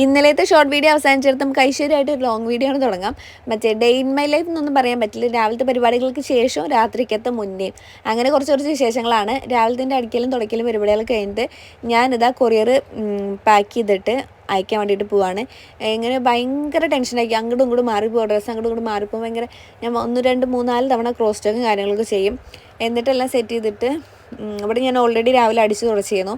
ഇന്നലത്തെ short video അവസാനിച്ചിടത്ത് നമുക്ക് ഐശ്വര്യമായിട്ട് ഒരു ലോങ് വീഡിയോ ആണ് തുടങ്ങാം. മറ്റേ ഡേ ഇൻ മൈ ലൈഫ് എന്നൊന്നും പറയാൻ പറ്റില്ല. രാവിലത്തെ പരിപാടികൾക്ക് ശേഷവും രാത്രിക്കത്തെ മുന്നേ. അങ്ങനെ കുറച്ച് കുറച്ച് വിശേഷങ്ങളാണ്. രാവിലത്തിന്റെ അടിക്കലും തുടക്കലും പരിപാടികൾ കഴിഞ്ഞിട്ട് ഞാനിതാ കൊറിയർ പാക്ക് ചെയ്തിട്ട് അയക്കാൻ വേണ്ടിയിട്ട് പോവാണ്. ഇങ്ങനെ ഭയങ്കര ടെൻഷനാക്കി അങ്ങോട്ടും ഇങ്ങോട്ടും മാറിപ്പോകും ഡ്രസ്സ് അങ്ങോട്ടും ഇങ്ങോട്ടും മാറിപ്പോകും ഭയങ്കര ഞാൻ ഒന്ന് രണ്ട് മൂന്നാൽ തവണ ക്രോസ് സ്റ്റോക്കും കാര്യങ്ങളൊക്കെ ചെയ്യും. എന്നിട്ടെല്ലാം സെറ്റ് ചെയ്തിട്ട് ഇവിടെ ഞാൻ ഓൾറെഡി രാവിലെ അടിച്ച് തുടച്ചിരുന്നു.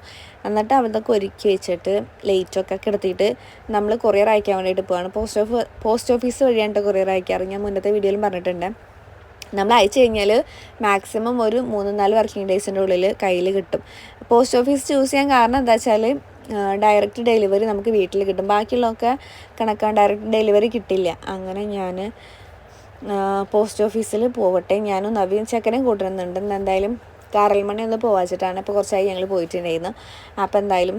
എന്നിട്ട് അവിടുത്തെ ഒരുക്കി വെച്ചിട്ട് ലൈറ്റൊക്കെ കിടത്തിയിട്ട് നമ്മൾ കൊറിയർ അയക്കാൻ വേണ്ടിയിട്ട് പോവാണ്. പോസ്റ്റ് ഓഫ് പോസ്റ്റ് ഓഫീസ് വഴിയാണ് കൊറിയർ അയക്കാറ്. ഞാൻ മുന്നത്തെ വീഡിയോയിലും പറഞ്ഞിട്ടുണ്ട്. നമ്മൾ അയച്ചു കഴിഞ്ഞാൽ മാക്സിമം ഒരു മൂന്ന് നാല് വർക്കിംഗ് ഡേയ്സിന്റെ ഉള്ളിൽ കയ്യിൽ കിട്ടും. പോസ്റ്റ് ഓഫീസ് ചൂസ് ചെയ്യാൻ കാരണം എന്താ വെച്ചാൽ ഡയറക്റ്റ് ഡെലിവറി നമുക്ക് വീട്ടിൽ കിട്ടും. ബാക്കിയുള്ളതൊക്കെ കണക്കാൻ ഡയറക്റ്റ് ഡെലിവറി കിട്ടില്ല. അങ്ങനെ ഞാൻ പോസ്റ്റ് ഓഫീസിൽ പോവട്ടെ. ഞാനും നവീൻ ചക്കനും കൂട്ടുന്നുണ്ട് ഇന്ന് കാറൽമണി ഒന്ന് പോവാച്ചിട്ടാണ് ഇപ്പോൾ കുറച്ചായി ഞങ്ങൾ പോയിട്ടുണ്ടായിരുന്നു. അപ്പോൾ എന്തായാലും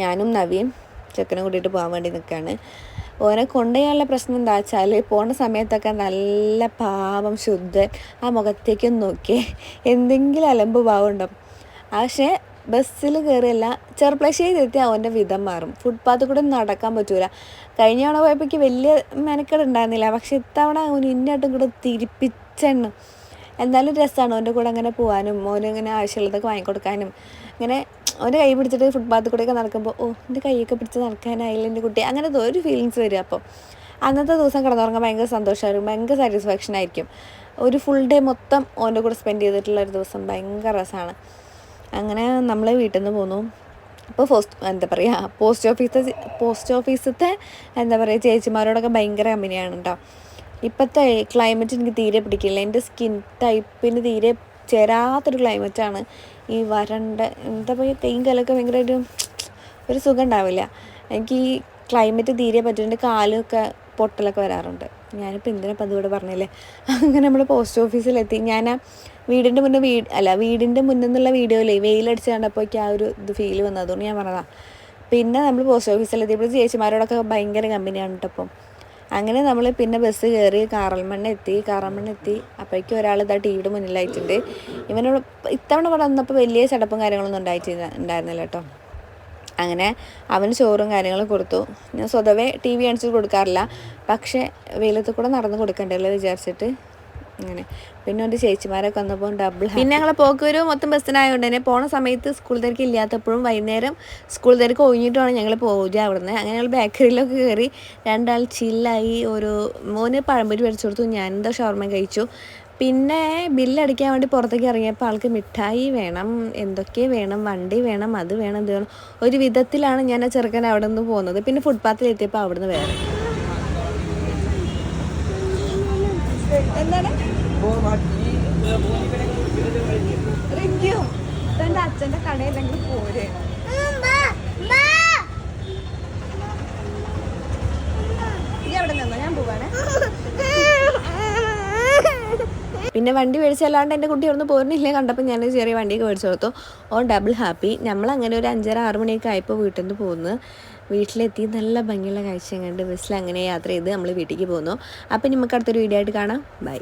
ഞാനും നവിയും ചെക്കനും കൂട്ടിയിട്ട് പോകാൻ വേണ്ടി നിൽക്കുകയാണ് ഓനെ കൊണ്ടുപോയാനുള്ള പ്രശ്നം എന്താ വെച്ചാൽ പോണ സമയത്തൊക്കെ നല്ല പാവം ശുദ്ധൻ ആ മുഖത്തേക്കും നോക്കി എന്തെങ്കിലും അലമ്പ് പാവുണ്ടോ ഉണ്ടാവും പക്ഷേ ബസ്സിൽ കയറിയല്ല ചെറുപ്ലശ്ശേരി എത്തി അവന്റെ വിധം മാറും. ഫുട്പാത്തിൽ കൂടെ നടക്കാൻ പറ്റൂല. കഴിഞ്ഞ തവണ പോയപ്പോഴേക്ക് വലിയ മെനക്കെടുണ്ടായിരുന്നില്ല പക്ഷെ ഇത്തവണ അവൻ ഇന്നായിട്ടും കൂടെ തിരിപ്പിച്ചെണ്ണു. എന്തായാലും രസമാണ് അവന്റെ കൂടെ അങ്ങനെ പോകാനും ഓന് ഇങ്ങനെ ആവശ്യമുള്ളതൊക്കെ വാങ്ങിക്കൊടുക്കാനും. അങ്ങനെ അവന്റെ കൈ പിടിച്ചിട്ട് ഫുട്പാത്തിൽ കൂടെയൊക്കെ നടക്കുമ്പോൾ ഓ എന്റെ കൈയൊക്കെ പിടിച്ച് നടക്കാനായില്ല എന്റെ കുട്ടി? അങ്ങനത്തെ ഒരു ഫീലിങ്സ് വരും അപ്പോൾ അന്നത്തെ ദിവസം കിടന്നുറങ്ങാൻ ഭയങ്കര സന്തോഷമായിരിക്കും ഭയങ്കര സാറ്റിസ്ഫാക്ഷൻ ആയിരിക്കും. ഒരു ഫുൾ ഡേ മൊത്തം ഓന്റെ കൂടെ സ്പെൻഡ് ചെയ്തിട്ടുള്ള ഒരു ദിവസം ഭയങ്കര രസമാണ് അങ്ങനെ നമ്മൾ വീട്ടിൽ നിന്ന് പോന്നു. അപ്പോൾ പോസ്റ്റ് എന്താ പറയുക പോസ്റ്റ് ഓഫീസ് പോസ്റ്റ് ഓഫീസത്തെ എന്താ പറയുക ചേച്ചിമാരോടൊക്കെ ഭയങ്കര കമ്പനിയാണ് കേട്ടോ ഇപ്പോഴത്തെ ക്ലൈമറ്റ് എനിക്ക് തീരെ പിടിക്കില്ല. എന്റെ സ്കിൻ ടൈപ്പിന് തീരെ ചേരാത്തൊരു ക്ലൈമറ്റാണ് ഈ വരണ്ട എന്താ പറയുക കൈയും കാലൊക്കെ ഭയങ്കര ഒരു സുഖം ഉണ്ടാവില്ല. എനിക്ക് ഈ ക്ലൈമറ്റ് തീരെ പറ്റും കാലൊക്കെ പൊട്ടലൊക്കെ വരാറുണ്ട്. ഞാനിപ്പോൾ എന്തിനാ അതുകൂടെ പറഞ്ഞില്ലേ അങ്ങനെ നമ്മൾ പോസ്റ്റ് ഓഫീസിലെത്തി ഞാൻ ആ വീടിന്റെ മുന്നേ വീട് അല്ല വീടിന്റെ മുന്നിൽ നിന്നുള്ള വീഡിയോയിലേ വെയിലടിച്ച് കണ്ടപ്പോഴേക്ക് ആ ഒരു ഇത് ഫീൽ വന്നത്. അതുകൊണ്ട് ഞാൻ പറഞ്ഞതാണ് പിന്നെ നമ്മൾ പോസ്റ്റ് ഓഫീസിലെത്തിയപ്പോൾ ചേച്ചിമാരോടൊക്കെ ഭയങ്കര കമ്പനിയാണ് കേട്ടോ അപ്പം അങ്ങനെ നമ്മൾ പിന്നെ ബസ് കയറി കാറൽമണ്ണ എത്തി കാറൽമണ്ണ എത്തി അപ്പോഴേക്കും ഒരാൾ ഇതാ ടി വിയുടെ മുന്നിലായിട്ടുണ്ട്. ഇവനോട് ഇത്തവണ ഇവിടെ വന്നപ്പോൾ വലിയ ചടപ്പും കാര്യങ്ങളൊന്നും ഉണ്ടായിട്ട് ഉണ്ടായിരുന്നില്ല കേട്ടോ. അങ്ങനെ അവന് ചോറും കാര്യങ്ങളും കൊടുത്തു. ഞാൻ സ്വതവേ ടി വി കാണിച്ചിട്ട് കൊടുക്കാറില്ല. പക്ഷേ വെയിലത്ത് കൂടെ നടന്ന് കൊടുക്കണ്ടല്ലോ വിചാരിച്ചിട്ട്. അങ്ങനെ. പിന്നെ എന്റെ ചേച്ചിമാരൊക്കെ വന്നപ്പോൾ ഡബിൾ പിന്നെ ഞങ്ങളെ പോക്കൊരു മൊത്തം ബസ്സിനായതുകൊണ്ട് തന്നെ പോണ സമയത്ത് സ്കൂൾ തിരക്ക് ഇല്ലാത്തപ്പോഴും വൈകുന്നേരം സ്കൂൾ തിരക്ക് ഒഴിഞ്ഞിട്ടാണ് ഞങ്ങൾ പോവുക അവിടുന്ന്. അങ്ങനെ ഞങ്ങൾ ബേക്കറിയിലൊക്കെ കയറി രണ്ടാൾ ചില്ലായി ഒരു മോന് പഴംപൊരി മേടിച്ചു കൊടുത്തു ഞാൻ എന്താ ഷവർമ കഴിച്ചു. പിന്നെ ബില്ലടിക്കാൻ വേണ്ടി പുറത്തേക്ക് ഇറങ്ങിയപ്പോൾ ആൾക്ക് മിഠായി വേണം എന്തൊക്കെ വേണം വണ്ടി വേണം അത് വേണം ഇത് വേണം. ഒരു വിധത്തിലാണ് ഞാൻ ആ ചെറുക്കൻ അവിടെ നിന്ന് പോകുന്നത് പിന്നെ ഫുട്പാത്തിൽ എത്തിയപ്പോൾ അവിടെ നിന്ന് വേറെ. എന്താണ്? പോരെ. അവിടെ നിന്നോ? ഞാൻ പോവാണേ. പിന്നെ വണ്ടി മേടിച്ചല്ലാണ്ട് എന്റെ കുട്ടി അവിടുന്ന് പോരുന്നില്ലേ? കണ്ടപ്പോൾ ഞാൻ ചെറിയ വണ്ടിയൊക്കെ മേടിച്ചു കൊടുത്തു. ഓൺ ഡബിൾ ഹാപ്പി നമ്മൾ അങ്ങനെ ഒരു അഞ്ചര ആറ് മണിയൊക്കെ ആയപ്പോൾ വീട്ടിൽ നിന്ന് പോകുന്നു വീട്ടിലെത്തി നല്ല ഭംഗിയുള്ള കാഴ്ച കണ്ട് ബസ്സിൽ അങ്ങനെ യാത്ര ചെയ്ത് നമ്മൾ വീട്ടിലേക്ക് പോകുന്നു അപ്പം നമുക്ക് അടുത്തൊരു വീഡിയോ ആയിട്ട് കാണാം. ബൈ